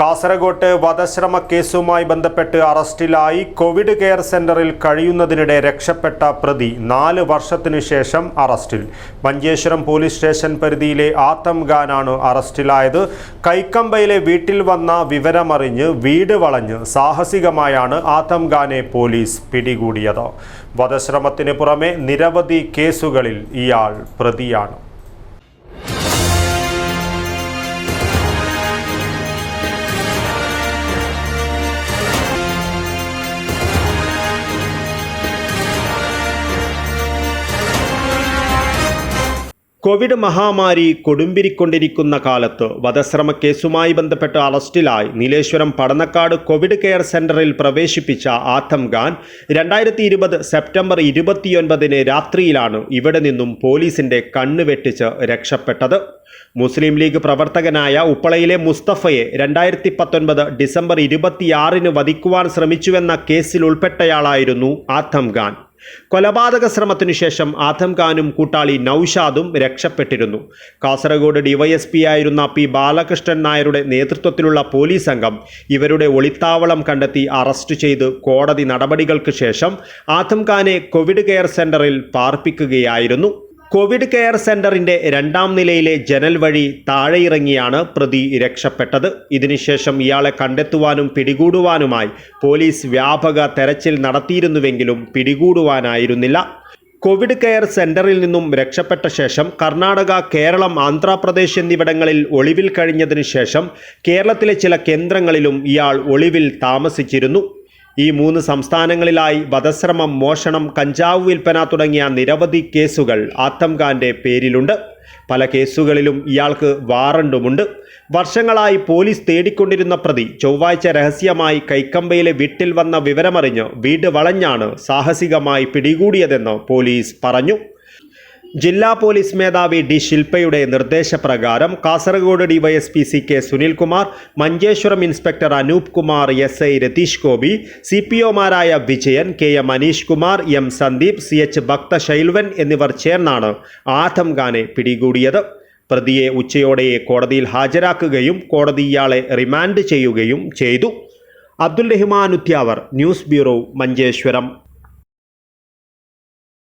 കാസർഗോട്ട് വധശ്രമ കേസുമായി ബന്ധപ്പെട്ട് അറസ്റ്റിലായി കോവിഡ് കെയർ സെന്ററിൽ കഴിയുന്നതിനിടെ രക്ഷപ്പെട്ട പ്രതി നാല് വർഷത്തിനു ശേഷം അറസ്റ്റിൽ. മഞ്ചേശ്വരം പോലീസ് സ്റ്റേഷൻ പരിധിയിലെ ആത്തംഖാനാണ് അറസ്റ്റിലായത്. കൈക്കമ്പയിലെ വീട്ടിൽ വന്ന വിവരമറിഞ്ഞ് വീട് വളഞ്ഞ് സാഹസികമായാണ് ആത്തംഖാനെ പോലീസ് പിടികൂടിയത്. വധശ്രമത്തിന് പുറമെ നിരവധി കേസുകളിൽ ഇയാൾ പ്രതിയാണ്. കോവിഡ് മഹാമാരി കൊടുമ്പിരിക്കൊണ്ടിരിക്കുന്ന കാലത്ത് വധശ്രമ കേസുമായി ബന്ധപ്പെട്ട് അറസ്റ്റിലായി നീലേശ്വരം പടന്നക്കാട് കോവിഡ് കെയർ സെന്ററിൽ പ്രവേശിപ്പിച്ച ആത്തം ഖാൻ രണ്ടായിരത്തി ഇരുപത് സെപ്റ്റംബർ ഇരുപത്തിയൊൻപതിന് രാത്രിയിലാണ് ഇവിടെ നിന്നും പോലീസിന്റെ കണ്ണുവെട്ടിച്ച് രക്ഷപ്പെട്ടത്. മുസ്ലിം ലീഗ് പ്രവർത്തകനായ ഉപ്പളയിലെ മുസ്തഫയെ രണ്ടായിരത്തി പത്തൊൻപത് ഡിസംബർ ഇരുപത്തിയാറിന് വധിക്കുവാൻ ശ്രമിച്ചുവെന്ന കേസിൽ ഉൾപ്പെട്ടയാളായിരുന്നു ആത്തം ഖാൻ. കൊലപാതക ശ്രമത്തിനു ശേഷം ആദം ഖാനും കൂട്ടാളി നൌഷാദും രക്ഷപ്പെട്ടിരുന്നു. കാസർഗോഡ് ഡിവൈഎസ്പി ആയിരുന്ന പി ബാലകൃഷ്ണൻ നായരുടെ നേതൃത്വത്തിലുള്ള പോലീസ് സംഘം ഇവരുടെ ഒളിത്താവളം കണ്ടെത്തി അറസ്റ്റ് ചെയ്ത് കോടതി നടപടികൾക്ക് ശേഷം ആദം ഖാനെ കോവിഡ് കെയർ സെന്ററിൽ പാർപ്പിക്കുകയായിരുന്നു. കോവിഡ് കെയർ സെന്ററിന്റെ രണ്ടാം നിലയിലെ ജനൽ വഴി താഴെയിറങ്ങിയാണ് പ്രതി രക്ഷപ്പെട്ടത്. ഇതിനുശേഷം ഇയാളെ കണ്ടെത്തുവാനും പിടികൂടുവാനുമായി പോലീസ് വ്യാപക തെരച്ചിൽ നടത്തിയിരുന്നുവെങ്കിലും പിടികൂടുവാനായിരുന്നില്ല. കോവിഡ് കെയർ സെന്ററിൽ നിന്നും രക്ഷപ്പെട്ട ശേഷം കർണാടക കേരളം ആന്ധ്രാപ്രദേശ് എന്നിവിടങ്ങളിൽ ഒളിവിൽ കഴിഞ്ഞതിനു ശേഷം കേരളത്തിലെ ചില കേന്ദ്രങ്ങളിലും ഇയാൾ ഒളിവിൽ താമസിച്ചിരുന്നു. ഈ മൂന്ന് സംസ്ഥാനങ്ങളിലായി വധശ്രമം മോഷണം കഞ്ചാവ് വിൽപ്പന തുടങ്ങിയ നിരവധി കേസുകൾ ആത്തംഖാന്റെ പേരിലുണ്ട്. പല കേസുകളിലും ഇയാൾക്ക് വാറണ്ടുമുണ്ട്. വർഷങ്ങളായി പോലീസ് തേടിക്കൊണ്ടിരുന്ന പ്രതി ചൊവ്വാഴ്ച രഹസ്യമായി കൈക്കമ്പയിലെ വീട്ടിൽ വന്ന വിവരമറിഞ്ഞ് വീട് വളഞ്ഞാണ് സാഹസികമായി പിടികൂടിയതെന്ന് പോലീസ് പറഞ്ഞു. ജില്ലാ പോലീസ് മേധാവി ഡി ശില്പയുടെ നിർദ്ദേശപ്രകാരം Kasaragod DYSP C K Sunilkumar Manjeshwaram inspector Anoop Kumar S I Ratheesh Gopi C P ഒമാരായ Vijayan K M Aneesh Kumar M Sandeep C H Bhakta Shailvan എന്നിവർ ചേർന്നാണ് ആദം ഖാനെ പിടികൂടിയത്. പ്രതിയെ ഉച്ചയോടെ കോടതിയിൽ ഹാജരാക്കുകയും കോടതി ഇയാളെ റിമാൻഡ് ചെയ്യുകയും ചെയ്തു. Abdul Rahman Uthyavar news bureau Manjeshwaram.